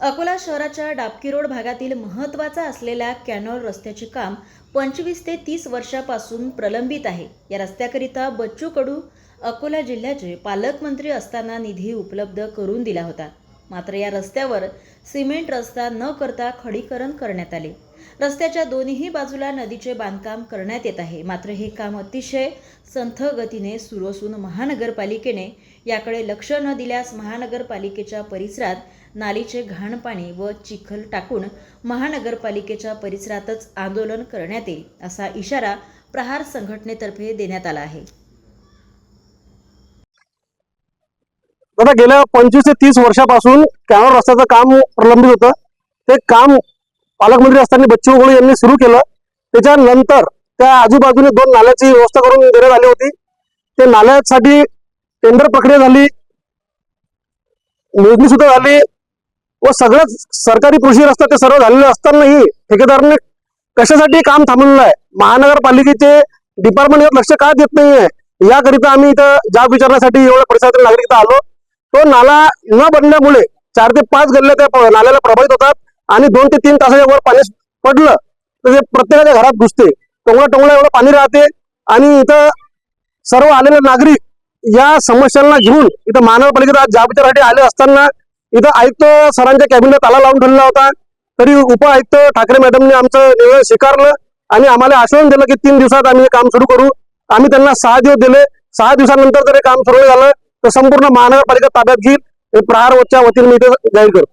अकोला शहराच्या डाबकी रोड भागातील महत्त्वाचा असलेल्या कॅनॉल रस्त्याचे काम पंचवीस ते तीस वर्षापासून प्रलंबित आहे. या रस्त्याकरिता बच्चू कडू अकोला जिल्ह्याचे पालकमंत्री असताना निधी उपलब्ध करून दिला होता. मात्र या रस्त्यावर सिमेंट रस्ता न करता खडीकरण करण्यात आले. रस्त्याच्या दोन्ही बाजूला नदीचे बांधकाम करण्यात येत आहे. मात्र हे काम अतिशय संथ गतीने सुरू असून महानगरपालिकेने याकडे लक्ष न दिल्यास महानगरपालिकेच्या परिसरात नालीचे घाण पाणी व चिखल टाकून महानगरपालिकेच्या परिसरातच आंदोलन करण्यात येईल असा इशारा प्रहार संघटनेतर्फे देण्यात आला आहे. दादा गेल्या पंचवीस ते तीस वर्षापासून कॅनॉल रस्त्याचं काम प्रलंबित होतं. ते काम पालकमंत्री असताना बच्चू कडू यांनी सुरू केलं. त्याच्यानंतर त्या आजूबाजूने दोन नाल्याची व्यवस्था करून देण्यात आली होती. ते नाल्यासाठी टेंडर प्रक्रिया झाली. मोजणी सुद्धा झाली. व सगळंच सरकारी कृषी रस्ता ते सर्व झालेले असतानाही ठेकेदाराने कशासाठी काम थांबलेलं आहे महानगरपालिकेचे डिपार्टमेंट यात लक्ष का देत नाहीये? याकरिता आम्ही इथं जाब विचारण्यासाठी एवढ्या परिसरातील नागरिक आलो. तो नाला न बनल्यामुळे चार ते पाच गल्ल्या त्या नाल्याला प्रभावित होतात. आणि दोन ते तीन तासाच्या वर पाणी पडलं तर ते प्रत्येकाच्या घरात घुसते. टोंगळा टोंगळा एवढं पाणी राहते. आणि इथं सर्व आलेले नागरिक या समस्यांना घेऊन इथं महानगरपालिकेत आज जाबीच्यासाठी आले असताना इथं आयुक्त सरांच्या कॅबिनेट ताला लावून ठेवला होता. तरी उप आयुक्त ठाकरे मॅडमने आमचं निवेदन स्वीकारलं आणि आम्हाला आश्वासन दिलं की तीन दिवसात आम्ही हे काम सुरू करू. आम्ही त्यांना सहा दिवस दिले. सहा दिवसानंतर जर हे काम सुरू झालं तर संपूर्ण महानगरपालिका ताब्यात घेईल. हे प्रहारच्या वतीने मी इथे जाहीर करतो.